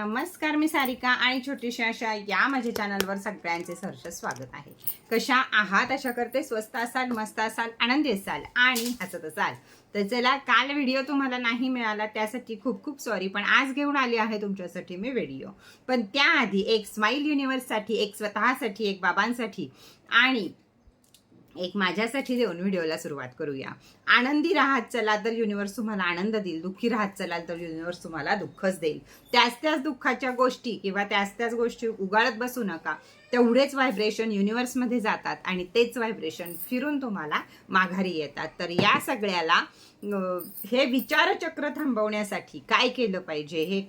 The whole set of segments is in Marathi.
नमस्कार मी सारिका आणि छोटीशी अशा या माझ्या चॅनलवर सगळ्यांचे सहर्ष स्वागत आहे. कशा आहात? अशा करते स्वस्त असाल मस्त असाल आनंदी असाल आणि हसत असाल. तर चला काल व्हिडिओ तुम्हाला नाही मिळाला त्यासाठी खूप खूप सॉरी पण आज घेऊन आली आहे तुमच्यासाठी मी व्हिडिओ पण त्याआधी एक स्माईल युनिव्हर्ससाठी एक स्वतःसाठी एक बाबांसाठी आणि एक माझ्यासाठी देऊन व्हिडिओला सुरुवात करूया. आनंदी राहत चला तर युनिवर्स तुम्हाला आनंद देईल. दुःखी राहत चलाल तर युनिवर्स तुम्हाला दुःखच देईल. त्याच त्याच दुःखाच्या गोष्टी किंवा त्याच त्याच गोष्टी उगाळत बसू नका. तेवढेच व्हायब्रेशन युनिवर्समध्ये जातात आणि तेच व्हायब्रेशन फिरून तुम्हाला माघारी येतात. तर या सगळ्याला हे विचारचक्र थांबवण्यासाठी काय केलं पाहिजे हे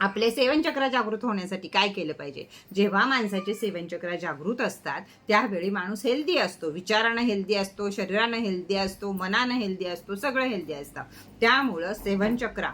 आपले सेवनचक्र जागृत होण्यासाठी काय केलं पाहिजे? जेव्हा माणसाचे सेवनचक्र जागृत असतात त्यावेळी माणूस हेल्दी असतो. विचारानं हेल्दी असतो शरीरानं हेल्दी असतो मनानं हेल्दी असतो सगळं हेल्दी असतं. त्यामुळं सेवनचक्र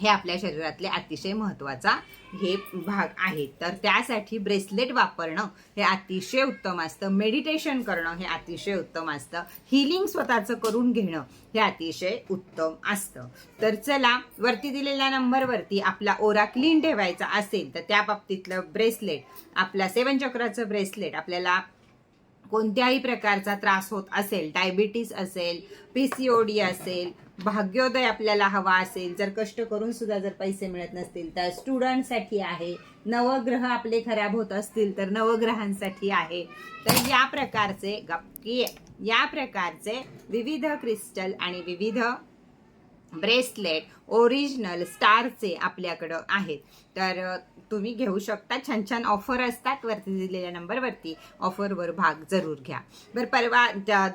हे आपल्या शरीरातले अतिशय महत्त्वाचा हे भाग आहे तर त्यासाठी ब्रेसलेट वापरणं हे अतिशय उत्तम असतं. मेडिटेशन करणं हे अतिशय उत्तम असतं. हिलिंग स्वतःचं करून घेणं हे अतिशय उत्तम असतं. तर चला वरती दिलेल्या नंबरवरती आपला ओरा क्लीन ठेवायचा असेल तर त्या बाबतीतलं ब्रेसलेट आपला सेवन चक्राचं ब्रेसलेट आपल्याला कोणत्याही प्रकारचा त्रास होत असेल डायबिटीस असेल पीसीओडी असेल भाग्योदय आपल्याला हवा असेल जर कष्ट करून सुद्धा जर पैसे मिळत नसतील तर स्टुडंटसाठी आहे. नवग्रह आपले खराब होत असतील तर नवग्रहांसाठी आहे. तर या प्रकारचे गप्पी या प्रकारचे विविध क्रिस्टल आणि विविध ब्रेसलेट ओरिजिनल स्टारचे आपल्याकडं आहेत. तर तुम्ही घेऊ शकता. छान छान ऑफर असतात वरती दिलेल्या नंबरवरती ऑफरवर भाग जरूर घ्या. बरं परवा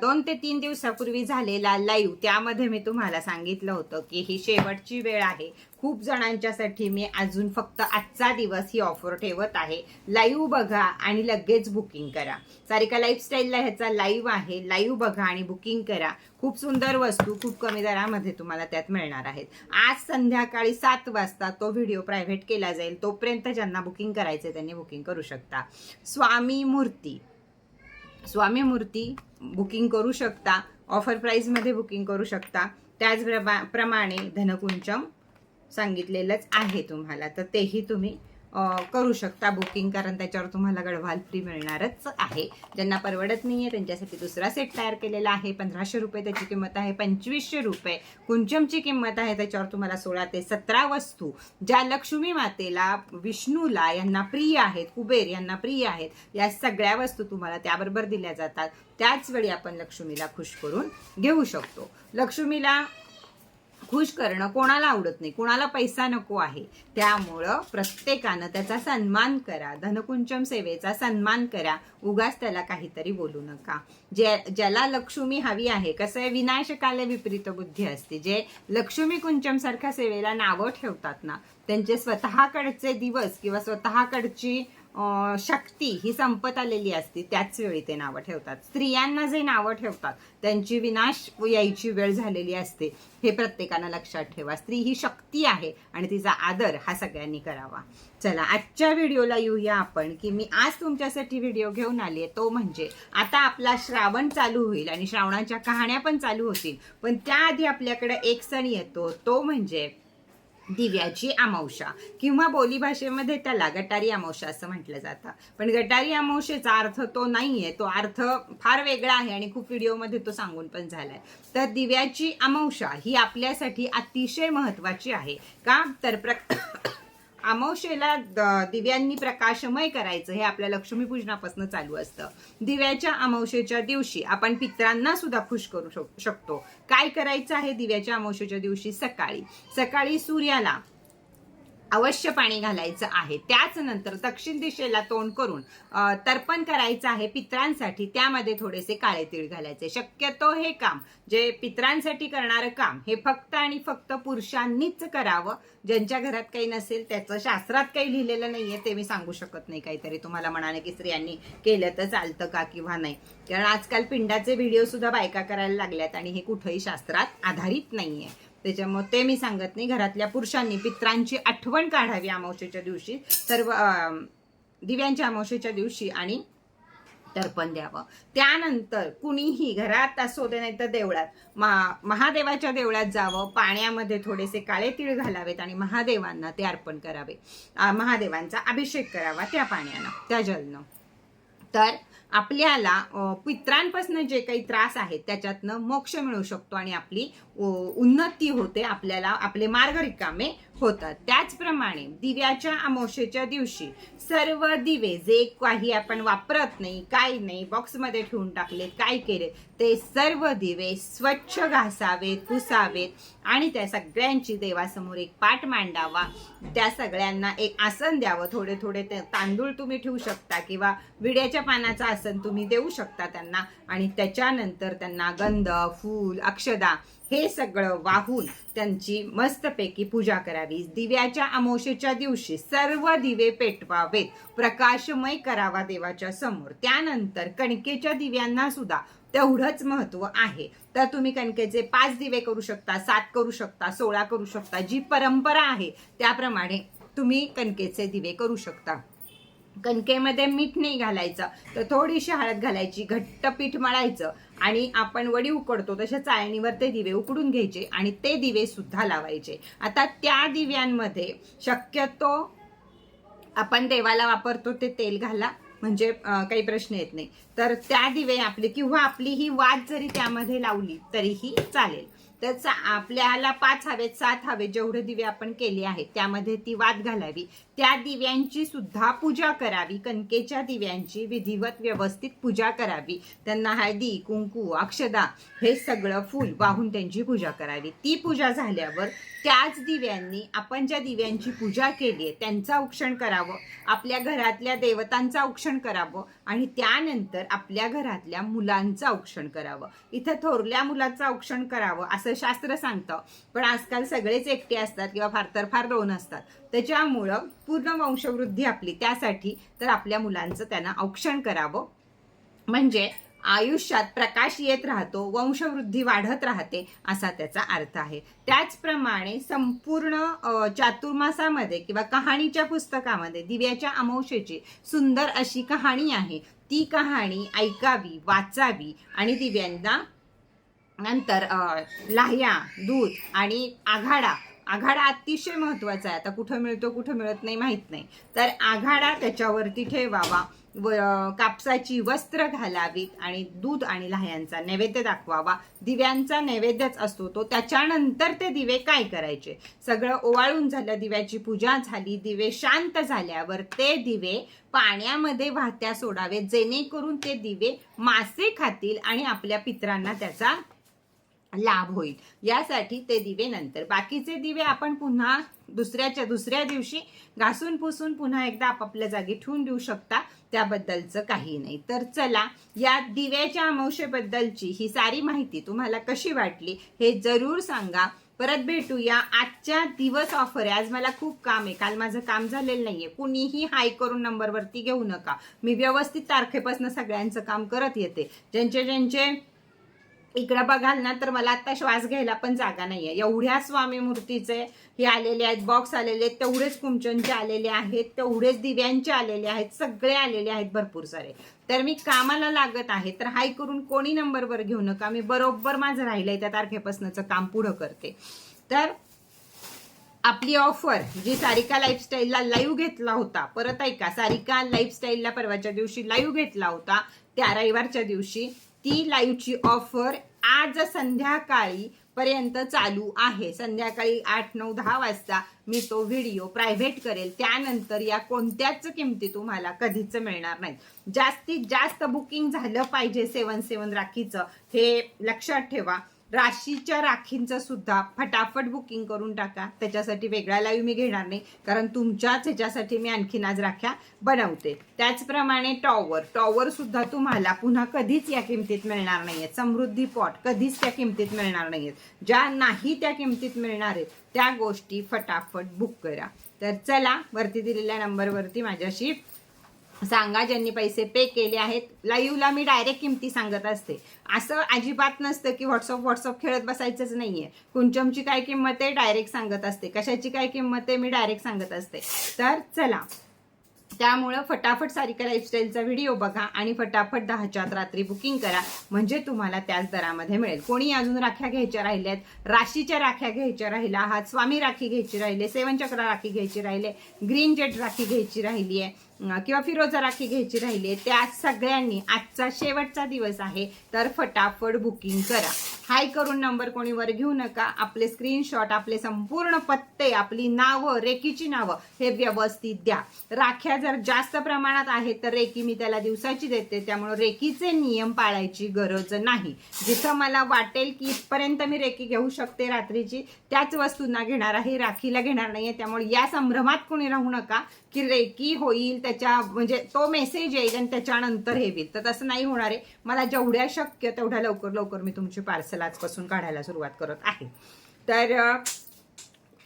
दोन ते तीन दिवसापूर्वी झालेला लाईव्ह त्यामध्ये मी तुम्हाला सांगितलं होतं की ही शेवटची वेळ आहे. खूप जणांच्यासाठी मी अजून फक्त आजचा दिवस ही ऑफर ठेवत आहे. लाईव्ह बघा आणि लगेच बुकिंग करा. सारिका लाईफस्टाईलला ह्याचा लाईव्ह आहे. लाईव्ह बघा आणि बुकिंग करा. खूप सुंदर वस्तू खूप कमी दरामध्ये तुम्हाला त्यात मिळणार आहेत. आज संध्याकाळी सात वाजता तो व्हिडिओ प्रायव्हेट केला जाईल तोपर्यंत ज्यांना बुकिंग करायचं त्यांनी बुकिंग करू शकता. स्वामी मूर्ती. स्वामी मूर्ती बुकिंग करू शकता ऑफर प्राईजमध्ये बुकिंग करू शकता. त्याचप्रमा प्रमाणे धनकुंचम सांगितलेलंच आहे तुम्हाला तर तेही तुम्ही करू शकता बुकिंग कारण त्याच्यावर तुम्हाला गडवाल फ्री मिळणारच आहे. ज्यांना परवडत नाही आहे त्यांच्यासाठी दुसरा सेट तयार केलेला आहे. पंधराशे रुपये त्याची किंमत आहे. पंचवीसशे रुपये कुंचमची किंमत आहे. त्याच्यावर तुम्हाला सोळा ते सतरा वस्तू. ज्या लक्ष्मी मातेला विष्णूला यांना प्रिय आहेत कुबेर यांना प्रिय आहेत या सगळ्या वस्तू तुम्हाला त्याबरोबर दिल्या जातात. त्याचवेळी आपण लक्ष्मीला खुश करून घेऊ शकतो. लक्ष्मीला खुश करणं कोणाला आवडत नाही कोणाला पैसा नको आहे त्यामुळं प्रत्येकानं त्याचा सन्मान करा धनकुंचम सेवेचा सन्मान करा. उगाच त्याला काहीतरी बोलू नका. जे ज्याला लक्ष्मी हवी आहे कसं आहे विनाशकाले विपरीत बुद्धी असते. जे लक्ष्मी कुंचम सारख्या सेवेला नावं ठेवतात ना त्यांचे स्वतःकडचे दिवस किंवा स्वतःकडची शक्ती ही संपत आलेली असते त्याच वेळी ते नावं ठेवतात. स्त्रियांना जे नावं ठेवतात त्यांची विनाश यायची वेळ झालेली असते हे प्रत्येकानं लक्षात ठेवा. स्त्री ही शक्ती आहे आणि तिचा आदर हा सगळ्यांनी करावा. चला आजच्या व्हिडिओला येऊया आपण की मी आज तुमच्यासाठी व्हिडिओ घेऊन आली आहे. तो म्हणजे आता आपला श्रावण चालू होईल आणि श्रावणाच्या कहाण्या पण चालू होतील पण त्याआधी आपल्याकडे एक सण येतो. तो म्हणजे दिव्याची अमावशा किंवा बोलीभाषेमध्ये त्याला गटारी अमावशा असं म्हटलं जातं. पण गटारी अमावशेचा अर्थ तो नाही आहे तो अर्थ फार वेगळा आहे आणि खूप व्हिडिओमध्ये तो सांगून पण झालाय. तर दिव्याची अमावशा ही आपल्यासाठी अतिशय महत्वाची आहे. का? तर प्र अमावशेला दिव्यांनी प्रकाशमय करायचं हे आपल्या लक्ष्मीपूजनापासून चालू असतं. दिव्याच्या अमावशेच्या दिवशी आपण पित्रांना सुद्धा खुश करू शक- शकतो. काय करायचं आहे दिव्याच्या अमावशेच्या दिवशी? सकाळी. सकाळी सूर्याला अवश्य पाणी घालायचं आहे. त्याच नंतर दक्षिण दिशेला तोंड करून तर्पण करायचं आहे पित्रांसाठी. त्यामध्ये थोडेसे काळे तीळ घालायचे. शक्यतो हे काम जे पित्रांसाठी करणारं काम हे फक्त आणि फक्त पुरुषांनीच करावं. ज्यांच्या घरात काही नसेल त्याचं शास्त्रात काही लिहिलेलं नाहीये ते मी सांगू शकत नाही काहीतरी. तुम्हाला म्हणाले की स्त्रियांनी केलं तर चालतं का किंवा नाही. कारण आजकाल पिंडाचे व्हिडिओ सुद्धा बायका करायला लागल्यात आणि हे कुठंही शास्त्रात आधारित नाहीये. त्याच्यामुळे ते मी सांगत नाही. घरातल्या पुरुषांनी पित्रांची आठवण काढावी अमावशेच्या दिवशी. सर्व दिव्यांच्या अमावशेच्या दिवशी आणि तर्पण द्यावं. त्यानंतर कुणीही घरात असो दे नाही तर देवळात मा- महादेवाच्या देवळात जावं. पाण्यामध्ये थोडेसे काळे तीळ घालावेत आणि महादेवांना ते अर्पण करावे. महादेवांचा अभिषेक करावा त्या पाण्यानं त्या जलनं. तर आपल्याला पित्रांपासून जे काही त्रास आहेत त्याच्यातनं मोक्ष मिळू शकतो आणि आपली उन्नती होते आपल्याला आपले मार्ग रिकामे होतात. त्याचप्रमाणे दिव्याच्या अमावस्येच्या दिवशी सर्व दिवे जे काही आपण वापरत नाही काही नाही बॉक्समध्ये ठेवून टाकले काय केले ते सर्व दिवे स्वच्छ घासावेत पुसावेत आणि त्या सगळ्यांची देवासमोर एक पाठ मांडावा. त्या सगळ्यांना एक आसन द्यावं. थोडे थोडे ते तांदूळ तुम्ही ठेवू शकता किंवा विड्याच्या पानाचं आसन तुम्ही देऊ शकता त्यांना आणि त्याच्यानंतर त्यांना गंध फूल अक्षदा हे सगळं वाहून त्यांची मस्तपैकी पूजा करावी. दिव्याच्या अमोशेच्या दिवशी सर्व दिवे पेटवावेत. प्रकाशमय करावा देवाच्या समोर. त्यानंतर कणकेच्या दिव्यांना सुद्धा तेवढंच महत्त्व आहे. तर तुम्ही कणकेचे पाच दिवे करू शकता सात करू शकता सोळा करू शकता जी परंपरा आहे त्याप्रमाणे तुम्ही कणकेचे दिवे करू शकता. कणकेमध्ये मीठ नाही घालायचं तर थोडीशी हळद घालायची घट्ट पीठ मळायचं आणि आपण वडी उकडतो तशा चाळणीवर ते दिवे उकडून घ्यायचे आणि ते दिवे सुद्धा लावायचे. आता त्या दिव्यांमध्ये शक्यतो आपण देवाला वापरतो ते तेल घाला म्हणजे काही प्रश्न येत नाही. तर त्या दिवे आपले किंवा आपली ही वाद जरी त्यामध्ये लावली तरीही चालेल. तर आपल्याला पाच हवेत सात हवे जेवढे दिवे आपण केले आहेत त्यामध्ये ती वाद घालावी. त्या दिव्यांची सुद्धा पूजा करावी. कणकेच्या दिव्यांची विधिवत व्यवस्थित पूजा करावी. त्यांना हळदी कुंकू अक्षदा हे सगळं फूल वाहून त्यांची पूजा करावी. ती पूजा झाल्यावर त्याच दिव्यांनी आपण ज्या दिव्यांची पूजा केली आहे त्यांचं औक्षण करावं. आपल्या घरातल्या देवतांचा औक्षण करावं आणि त्यानंतर आपल्या घरातल्या मुलांचं औक्षण करावं. इथं थोरल्या मुलाचं औक्षण करावं असं शास्त्र सांगतं. पण आजकाल सगळेच एकटे असतात किंवा फार तर फार दोन असतात. त्याच्यामुळं पूर्ण वंशवृद्धी आपली त्यासाठी तर आपल्या मुलांचं त्यांना औक्षण करावं. म्हणजे आयुष्यात प्रकाश येत राहतो वंशवृद्धी वाढत राहते असा त्याचा अर्थ आहे. त्याचप्रमाणे संपूर्ण चातुर्मासामध्ये किंवा कहाणीच्या पुस्तकामध्ये दिव्याच्या अमावशेची सुंदर अशी कहाणी आहे. ती कहाणी ऐकावी वाचावी आणि दिव्यांना नंतर लाह्या दूध आणि आघाडा. आघाडा अतिशय महत्त्वाचा आहे. आता कुठं मिळतो कुठं मिळत नाही माहीत नाही. तर आघाडा त्याच्यावरती ठेवावा. व कापसाची वस्त्र घालावीत आणि दूध आणि लाह्यांचा नैवेद्य दाखवावा. दिव्यांचा नैवेद्यच असतो तो त्याच्यानंतर ते दिवे काय करायचे? सगळं ओवाळून झालं दिव्याची पूजा झाली दिवे शांत झाल्यावर ते दिवे पाण्यामध्ये वाहत्या सोडावे जेणेकरून ते दिवे मासे खातील आणि आपल्या पित्रांना त्याचा लाभ होईल. यासाठी ते दिवे नंतर. बाकीचे दिवे आपण पुन्हा दुसऱ्याच्या दुसऱ्या दिवशी घासून पुसून पुन्हा एकदा आपापल्या जागी ठेवून देऊ शकता. त्याबद्दलचं काही नाही. तर चला या दिव्याच्या अमावशेबद्दलची ही सारी माहिती तुम्हाला कशी वाटली हे जरूर सांगा. परत भेटूया आजच्या दिवस ऑफर आहे आज मला खूप काम आहे. काल माझं काम झालेलं नाहीये. कुणीही हाय करून नंबरवरती घेऊ नका. मी व्यवस्थित तारखेपासून सगळ्यांचं काम करत येते. ज्यांचे ज्यांचे इकडं बघाल ना तर मला आता श्वास घ्यायला पण जागा नाहीये. एवढ्या स्वामी मूर्तीचे हे आलेले आहेत बॉक्स आलेले आहेत तेवढेच कुंचनचे आलेले आहेत तेवढेच दिव्यांचे आलेले आहेत सगळे आलेले आहेत भरपूर सारे. तर मी कामाला लागत आहे तर हाय करून कोणी नंबरवर घेऊ नका. मी बरोबर माझं राहिलंय त्या तारखेपासूनच काम पुढं करते. तर आपली ऑफर जी सारिका लाईफस्टाईलला लाईव्ह घेतला होता परत ऐका सारिका लाईफस्टाईलला परवाच्या दिवशी लाईव्ह घेतला होता त्या रविवारच्या दिवशी. ती लाईव्हची ऑफर आज संध्याकाळी पर्यंत चालू आहे. संध्याकाळी आठ नऊ दहा वाजता मी तो व्हिडिओ प्रायव्हेट करेल. त्यानंतर या कोणत्याच किमती तुम्हाला कधीच मिळणार नाहीत. जास्तीत जास्त बुकिंग झालं पाहिजे सेवन सेवन राखीचं. हे लक्षात ठेवा. राशीच्या राखींचं सुद्धा फटाफट बुकिंग करून टाका. त्याच्यासाठी वेगळा लाईव्ह मी घेणार नाही. कारण तुमच्याच ह्याच्यासाठी मी आणखीन आज राख्या बनवते. त्याचप्रमाणे टॉवर टॉवर सुद्धा तुम्हाला पुन्हा कधीच या किमतीत मिळणार नाही आहेत समृद्धी पॉट कधीच त्या किमतीत मिळणार नाही आहेत ज्या नाही त्या किमतीत मिळणार आहेत त्या गोष्टी फटाफट बुक करा. तर चला वरती दिलेल्या नंबरवरती माझ्याशी सांगा ज्यांनी पैसे पे केले आहेत. लाईव्हला मी डायरेक्ट किमती सांगत असते. असं अजिबात नसतं की व्हॉट्सअप व्हॉट्सअप खेळत बसायचंच नाहीये. कुंचमची काय किंमत आहे? डायरेक्ट सांगत असते. कशाची काय किंमत आहे? मी डायरेक्ट सांगत असते. तर चला त्यामुळं फटाफट सारिका लाईफस्टाईलचा व्हिडिओ बघा आणि फटाफट दहाच्या रात्री बुकिंग करा. म्हणजे तुम्हाला त्याच दरामध्ये मिळेल. कोणी अजून राख्या घ्यायच्या राहिल्यात राशीच्या राख्या घ्यायच्या राहिल्या आहात स्वामी राखी घ्यायची राहिले सेवनचक्र राखी घ्यायची राहिले ग्रीन जेट राखी घ्यायची राहिली आहे किंवा फिरोजा राखी घ्यायची राहिली आहे त्या सगळ्यांनी आजचा शेवटचा दिवस आहे तर फटाफट बुकिंग करा. हाय करून नंबर कोणी वर घेऊ नका. आपले स्क्रीनशॉट आपले संपूर्ण पत्ते आपली नावं रेकीची नावं हे व्यवस्थित द्या. राख्या जर जास्त प्रमाणात आहेत तर रेकी मी त्याला दिवसाची देते. त्यामुळे रेकीचे नियम पाळायची गरज नाही. जिथं मला वाटेल की इथपर्यंत मी रेकी घेऊ शकते रात्रीची त्याच वस्तूंना घेणार आहे राखीला घेणार नाहीये. त्यामुळे या संभ्रमात कोणी राहू नका की रेकी होईल त्याच्या म्हणजे तो मेसेज येईल आणि त्याच्यानंतर हे होईल. तर तसं नाही होणार आहे. मला जेवढ्या शक्य तेवढ्या लवकर लवकर मी तुमची पार्सल आजपासून काढायला सुरुवात करत आहे. तर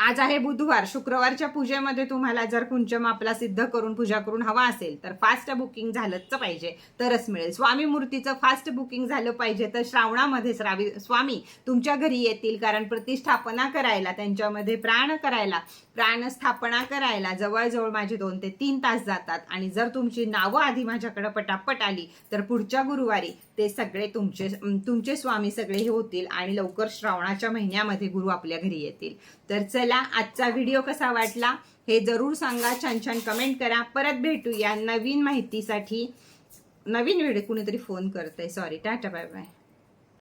आज आहे बुधवार शुक्रवारच्या पूजेमध्ये तुम्हाला जर कुंचम आपला सिद्ध करून पूजा करून हवा असेल तर फास्ट बुकिंग झालंच पाहिजे तरच मिळेल. स्वामी मूर्तीचं फास्ट बुकिंग झालं पाहिजे तर श्रावणामध्ये श्रावी स्वामी तुमच्या घरी येतील कारण प्रतिष्ठापना करायला त्यांच्यामध्ये प्राण करायला प्राणस्थापना करायला जवळजवळ माझे दोन ते तीन तास जातात. आणि जर तुमची नावं आधी माझ्याकडे पटापट आली तर पुढच्या गुरुवारी ते सगळे तुमचे तुमचे स्वामी सगळे हे होतील आणि लवकर श्रावणाच्या महिन्यामध्ये गुरु आपल्या घरी येतील. तर चला आजचा व्हिडिओ कसा वाटला हे जरूर सांगा. छान छान कमेंट करा. परत भेटूया नवीन माहितीसाठी. नवीन व्हिडिओ कुणीतरी फोन करतंय. Sorry tata bye bye